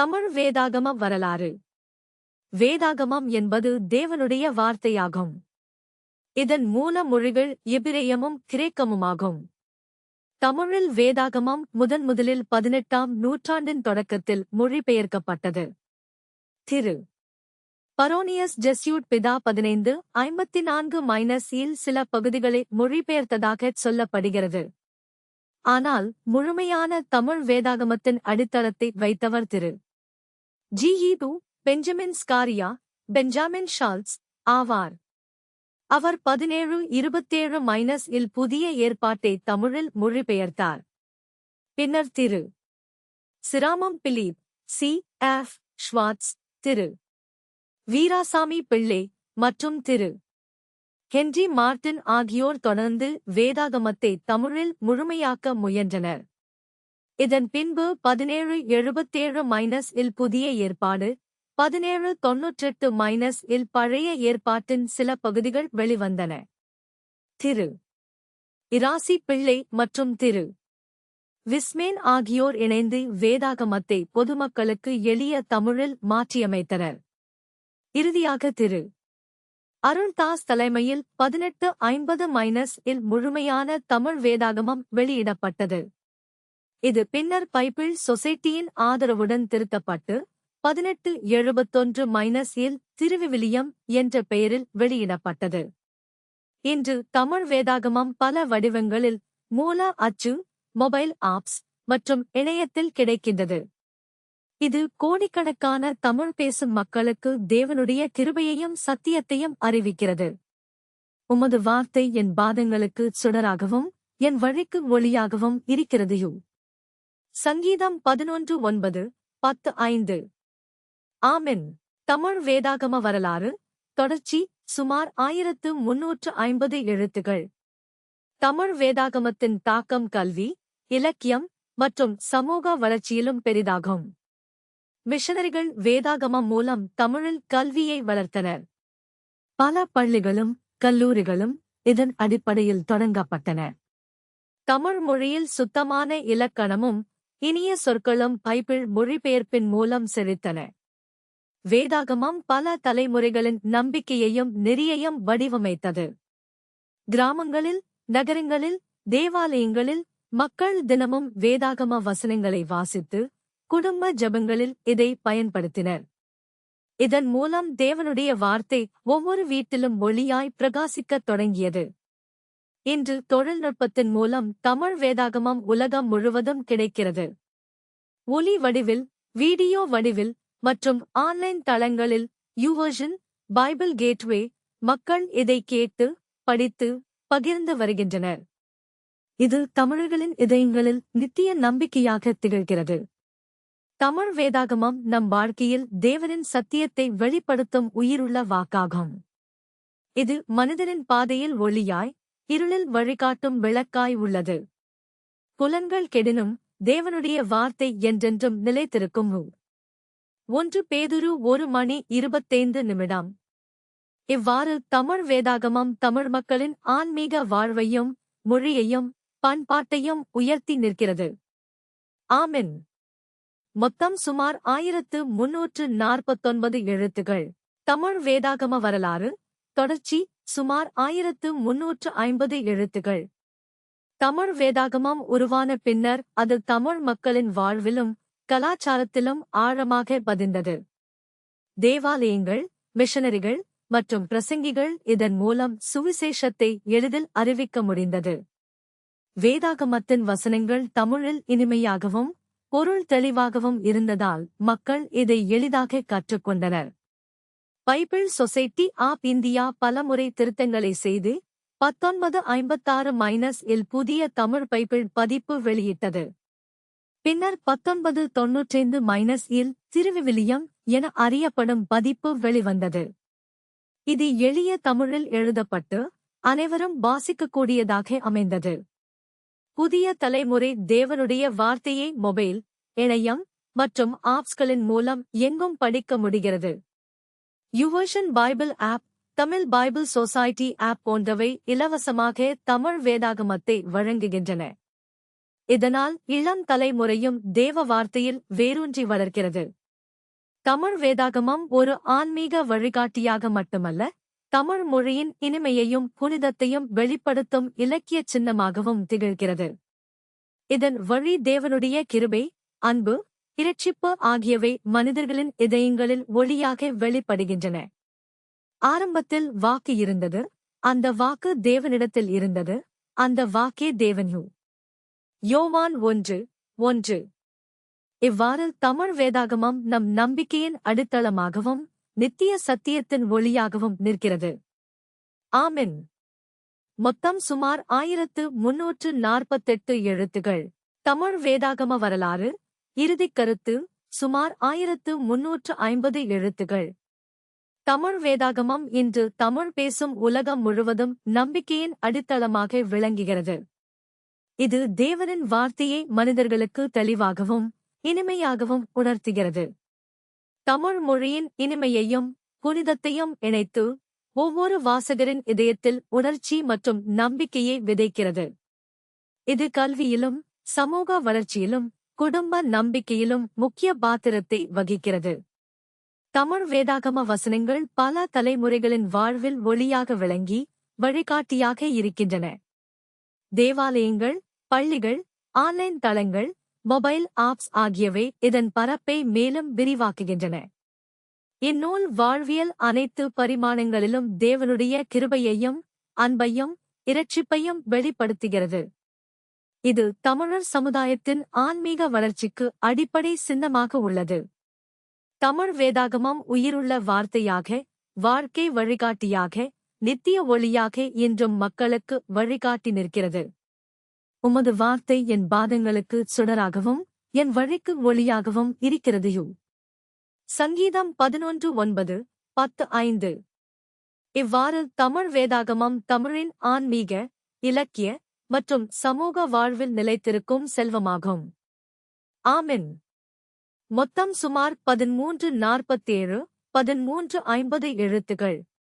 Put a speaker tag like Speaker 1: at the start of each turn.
Speaker 1: தமிழ் வேதாகம வரலாறு. வேதாகமம் என்பது தேவனுடைய வார்த்தையாகும். இதன் மூல மொழிகள் எபிரேயமும் கிரேக்கமுமாகும். தமிழில் வேதாகமம் முதன் முதலில் பதினெட்டாம் நூற்றாண்டின் தொடக்கத்தில் மொழிபெயர்க்கப்பட்டது. திரு. பரோனியஸ் ஜெஸ்யூட் பிதா பதினைந்து ஐம்பத்தி நான்கு மைனஸ் இல் சில பகுதிகளை மொழிபெயர்த்ததாகச் சொல்லப்படுகிறது. ஆனால் முழுமையான தமிழ் வேதாகமத்தின் அடித்தளத்தை வைத்தவர் திரு. ஜி ஈது பெஞ்சமின் ஸ்காரியா பெஞ்சாமின் ஷால்ட்ஸ் ஆவார். அவர் பதினேழு இருபத்தேழு மைனஸ் இல் புதிய ஏற்பாட்டை தமிழில் மொழிபெயர்த்தார். பின்னர் திரு. சிராமம் பிலீப் சி. எஃப். ஷ்வாட்ஸ் திரு. வீராசாமி பிள்ளை மற்றும் திரு. ஹென்றி மார்டின் ஆகியோர் தொடர்ந்து வேதாகமத்தை தமிழில் முழுமையாக்க முயன்றனர். இதன் பின்பு பதினேழு எழுபத்தேழு மைனஸ் இல் புதிய ஏற்பாடு பதினேழு தொன்னூற்றெட்டு மைனஸ் இல் பழைய ஏற்பாட்டின் சில பகுதிகள் வெளிவந்தன. திரு. இராசி பிள்ளை மற்றும் திரு. விஸ்மேன் ஆகியோர் இணைந்து வேதாகமத்தை பொதுமக்களுக்கு எளிய தமிழில் மாற்றியமைத்தனர். இறுதியாக திரு. அருண்தாஸ் தலைமையில் பதினெட்டு ஐம்பது மைனஸ் இல் முழுமையான தமிழ் வேதாகமம் வெளியிடப்பட்டது. இது பின்னர் பைபிள் சொசைட்டியின் ஆதரவுடன் திருத்தப்பட்டு பதினெட்டு எழுபத்தொன்று மைனஸ் இல் திருவிவிலியம் என்ற பெயரில் வெளியிடப்பட்டது. இன்று தமிழ் வேதாகமம் பல வடிவங்களில் மூல அச்சு மொபைல் ஆப்ஸ் மற்றும் இணையத்தில் கிடைக்கின்றது. இது கோடிக்கணக்கான தமிழ் பேசும் மக்களுக்கு தேவனுடைய கிருபையையும் சத்தியத்தையும் அறிவிக்கிறது. உமது வார்த்தை என் பாதங்களுக்கு சுடராகவும் என் வழிக்கு ஒளியாகவும் இருக்கிறதையோ சங்கீதம் பதினொன்று ஒன்பது பத்து ஐந்து. ஆமென். தமிழ் வேதாகம வரலாறு தொடர்ச்சி சுமார் ஆயிரத்து முன்னூற்று ஐம்பது எழுத்துகள். தமிழ் வேதாகமத்தின் தாக்கம் கல்வி இலக்கியம் மற்றும் சமூக வளர்ச்சியிலும் பெரிதாகும். மிஷனரிகள் வேதாகமம் மூலம் தமிழில் கல்வியை வளர்த்தனர். பல பள்ளிகளும் கல்லூரிகளும் இதன் அடிப்படையில் தொடங்கப்பட்டன. தமிழ் மொழியில் சுத்தமான இலக்கணமும் இனிய சொற்களும் பைபிள் மொழிபெயர்ப்பின் மூலம் செழித்தன வேதாகமம் பல தலைமுறைகளின் நம்பிக்கையையும் நெறியையும் வடிவமைத்தது. கிராமங்களில் நகரங்களில் தேவாலயங்களில் மக்கள் தினமும் வேதாகம வசனங்களை வாசித்து குடும்ப ஜபங்களில் இதை பயன்படுத்தினர். இதன் மூலம் தேவனுடைய வார்த்தை ஒவ்வொரு வீட்டிலும் ஒளியாய் பிரகாசிக்கத் தொடங்கியது. இன்று தொழில்நுட்பத்தின் மூலம் தமிழ் வேதாகமம் உலகம் முழுவதும் கிடைக்கிறது. ஒலி வடிவில் வீடியோ வடிவில் மற்றும் ஆன்லைன் தளங்களில் யூவர்ஷன் பைபிள் கேட்வே மக்கள் இதை கேட்டு படித்து பகிர்ந்து வருகின்றனர். இது தமிழர்களின் இதயங்களில் நித்திய நம்பிக்கையாக திகழ்கிறது. தமிழ் வேதாகமம் நம் வாழ்க்கையில் தேவனின் சத்தியத்தை வெளிப்படுத்தும் உயிருள்ள வாக்காகும். இது மனிதனின் பாதையில் ஒளியாய் இருளில் வழிகாட்டும் விளக்காய் உள்ளது. புலன்கள் கெடினும் தேவனுடைய வார்த்தை என்றென்றும் நிலைத்திருக்கும். ஒன்று பேதுரு ஒரு மணி இருபத்தைந்து நிமிடம். இவ்வாறு தமிழ் வேதாகமம் தமிழ் மக்களின் ஆன்மீக வாழ்வையும் மொழியையும் பண்பாட்டையும் உயர்த்தி நிற்கிறது. ஆமின். மொத்தம் சுமார் ஆயிரத்து முன்னூற்று நாற்பத்தொன்பது எழுத்துகள். தமிழ் வேதாகம வரலாறு தொடர்ச்சி சுமார் ஆயிரத்து முன்னூற்று ஐம்பது எழுத்துகள். தமிழ் வேதாகமம் உருவான பின்னர் அது தமிழ் மக்களின் வாழ்விலும் கலாச்சாரத்திலும் ஆழமாக பதிந்தது. தேவாலயங்கள் மிஷனரிகள் மற்றும் பிரசங்கிகள் இதன் மூலம் சுவிசேஷத்தை எளிதில் அறிவிக்க முடிந்தது. வேதாகமத்தின் வசனங்கள் தமிழில் இனிமையாகவும் பொருள் தெளிவாகவும் இருந்ததால் மக்கள் இதை எளிதாக கற்றுக்கொண்டனர். பைபிள் சொசைட்டி ஆப் இந்தியா பலமுறை திருத்தங்களை செய்து பத்தொன்பது ஐம்பத்தாறு மைனஸ் இல் புதிய தமிழ் பைபிள் பதிப்பு வெளியிட்டது. பின்னர் பத்தொன்பது தொன்னூற்றைந்து மைனஸ் இல் திருவிவிலியம் என அறியப்படும் பதிப்பு வெளிவந்தது. இது எளிய தமிழில் எழுதப்பட்டு அனைவரும் வாசிக்கக்கூடியதாக அமைந்தது. புதிய தலைமுறை தேவனுடைய வார்த்தையை மொபைல் இணையம் மற்றும் ஆப்ஸ்களின் மூலம் எங்கும் படிக்க முடிகிறது. YouVersion Bible app Tamil Bible society app போன்றவை இலவசமாக தமிழ் வேதாகமத்தை வழங்குகின்றன. இதனால் இளம் தலைமுறையும் தேவ வார்த்தையில் வேரூன்றி வளர்க்கிறது தமிழ் வேதாகமம் ஒரு ஆன்மீக வழிகாட்டியாக மட்டுமல்ல தமிழ் மொழியின் இனிமையையும் புனிதத்தையும் வெளிப்படுத்தும் இலக்கியச் சின்னமாகவும் திகழ்கிறது. இதன் வழி தேவனுடைய கிருபை அன்பு இரட்சிப்பு ஆகியவை மனிதர்களின் இதயங்களில் ஒளியாக வெளிப்படுகின்றன. ஆரம்பத்தில் வாக்கு இருந்தது. அந்த வாக்கு தேவனிடத்தில் இருந்தது. அந்த வாக்கே தேவன்யூ யோவான் ஒன்று ஒன்று. இவ்வாறு தமிழ் வேதாகமம் நம் நம்பிக்கையின் அடித்தளமாகவும் நித்திய சத்தியத்தின் ஒளியாகவும் நிற்கிறது. ஆமின். மொத்தம் சுமார் ஆயிரத்து முன்னூற்று நாற்பத்தெட்டு எழுத்துகள். தமிழ் வேதாகம வரலாறு இறுதிக் கருத்து சுமார் ஆயிரத்து முன்னூற்று ஐம்பது எழுத்துகள். தமிழ் வேதாகமம் இன்று தமிழ் பேசும் உலகம் முழுவதும் நம்பிக்கையின் அடித்தளமாக விளங்குகிறது. இது தேவனின் வார்த்தையை மனிதர்களுக்கு தெளிவாகவும் இனிமையாகவும் உணர்த்துகிறது. தமிழ் மொழியின் இனிமையையும் புனிதத்தையும் இணைத்து ஒவ்வொரு வாசகரின் இதயத்தில் உணர்ச்சி மற்றும் நம்பிக்கையை விதைக்கிறது. இது கல்வியிலும் சமூக வளர்ச்சியிலும் குடும்ப நம்பிக்கையிலும் முக்கிய பாத்திரத்தை வகிக்கிறது. தமிழ் வேதாகம வசனங்கள் பல தலைமுறைகளின் வாழ்வில் ஒளியாக விளங்கி வழிகாட்டியாக இருக்கின்றன. தேவாலயங்கள் பள்ளிகள் ஆன்லைன் தளங்கள் மொபைல் ஆப்ஸ் ஆகியவை இதன் பரப்பை மேலும் விரிவாக்குகின்றன. இந்நூல் வாழ்வியல் அனைத்து பரிமாணங்களிலும் தேவனுடைய கிருபையையும் அன்பையும் இரட்சிப்பையும் வெளிப்படுத்துகிறது. இது தமிழர் சமுதாயத்தின் ஆன்மீக வளர்ச்சிக்கு அடிப்படை சின்னமாக உள்ளது. தமிழ் வேதாகமம் உயிருள்ள வார்த்தையாக வாழ்க்கை வழிகாட்டியாக நித்திய ஒளியாக இன்றும் மக்களுக்கு வழிகாட்டி நிற்கிறது. உமது வார்த்தை என் பாதங்களுக்கு சுடராகவும் என் வழிக்கு ஒளியாகவும் இருக்கிறதையோ சங்கீதம் பதினொன்று ஒன்பது பத்து ஐந்து. இவ்வாறு தமிழ் வேதாகமம் தமிழின் ஆன்மீக இலக்கிய மற்றும் சமூக வாழ்வில் நிலைத்திருக்கும் செல்வமாகும். ஆமின். மொத்தம் சுமார் பதிமூன்று நாற்பத்தேழு பதிமூன்று ஐம்பது எழுத்துகள்.